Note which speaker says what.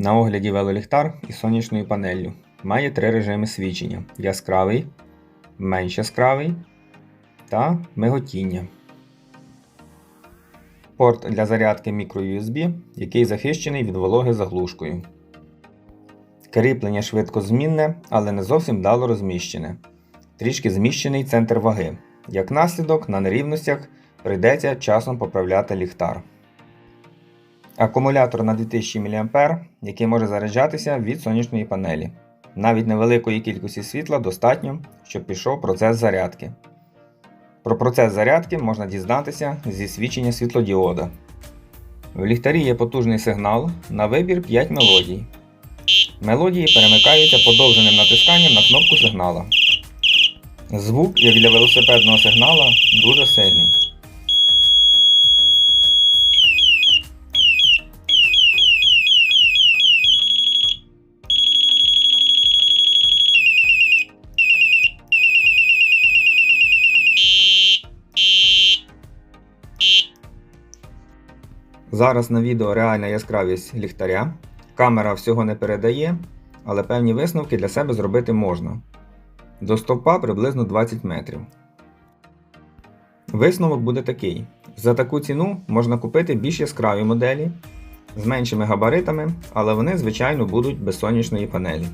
Speaker 1: На огляді велоліхтар із сонячною панеллю. Має три режими свічення: яскравий, менш яскравий та миготіння. Порт для зарядки microUSB, який захищений від вологи заглушкою. Кріплення швидкозмінне, але не зовсім вдало розміщене. Трішки зміщений центр ваги. Як наслідок, на нерівностях прийдеться часом поправляти ліхтар. Акумулятор на 2000 мА, який може заряджатися від сонячної панелі. Навіть невеликої кількості світла достатньо, щоб пішов процес зарядки. Про процес зарядки можна дізнатися зі свідчення світлодіода. В ліхтарі є потужний сигнал на вибір 5 мелодій. Мелодії перемикаються подовженим натисканням на кнопку сигнала. Звук, як для велосипедного сигнала, дуже сильний. Зараз на відео реальна яскравість ліхтаря. Камера всього не передає, але певні висновки для себе зробити можна. До стовпа приблизно 20 метрів. Висновок буде такий: за таку ціну можна купити більш яскраві моделі з меншими габаритами, але вони, звичайно, будуть без сонячної панелі.